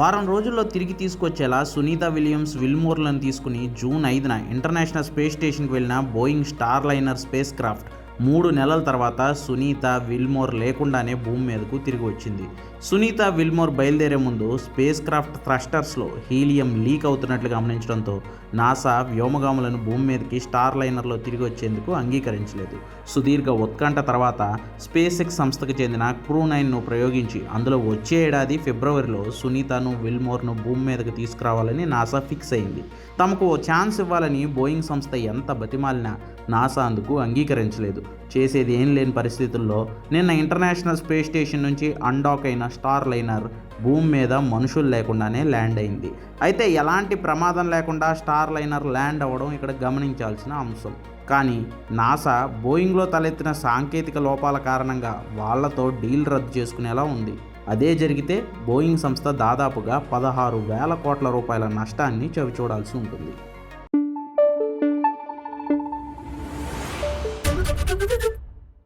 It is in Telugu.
వారం రోజుల్లో తిరిగి తీసుకొచ్చేలా సునీత విలియమ్స్ విల్మోర్లను తీసుకుని జూన్ ఐదున ఇంటర్నేషనల్ స్పేస్ స్టేషన్కి వెళ్ళిన Boeing Starliner spacecraft. మూడు నెలల తర్వాత సునీత విల్మోర్ లేకుండానే భూమి మీదకు తిరిగి వచ్చింది. సునీత విల్మోర్ బయలుదేరే ముందు స్పేస్ క్రాఫ్ట్ థ్రస్టర్స్లో హీలియం లీక్ అవుతున్నట్లు గమనించడంతో నాసా వ్యోమగాములను భూమి మీదకి స్టార్ లైనర్లో తిరిగి వచ్చేందుకు అంగీకరించలేదు. సుదీర్ఘ ఉత్కంఠ తర్వాత స్పేస్ ఎక్స్ సంస్థకు చెందిన క్రూ నైన్ను ప్రయోగించి అందులో వచ్చే ఏడాది ఫిబ్రవరిలో సునీతను విల్మోర్ను భూమి మీదకు తీసుకురావాలని నాసా ఫిక్స్ అయింది. తమకు ఓ ఛాన్స్ ఇవ్వాలని బోయింగ్ సంస్థ ఎంత బతిమాలినా నాసా అందుకు అంగీకరించలేదు. చేసేది ఏం లేని పరిస్థితుల్లో నిన్న ఇంటర్నేషనల్ స్పేస్ స్టేషన్ నుంచి అన్డాక్ అయిన స్టార్ లైనర్ భూమి మీద మనుషులు లేకుండానే ల్యాండ్ అయింది. అయితే ఎలాంటి ప్రమాదం లేకుండా స్టార్ లైనర్ ల్యాండ్ అవ్వడం ఇక్కడ గమనించాల్సిన అంశం. కానీ నాసా బోయింగ్లో తలెత్తిన సాంకేతిక లోపాల కారణంగా వాళ్ళతో డీల్ రద్దు చేసుకునేలా ఉంది. అదే జరిగితే బోయింగ్ సంస్థ దాదాపుగా పదహారు వేల కోట్ల రూపాయల నష్టాన్ని చవిచూడాల్సి ఉంటుంది. どどど。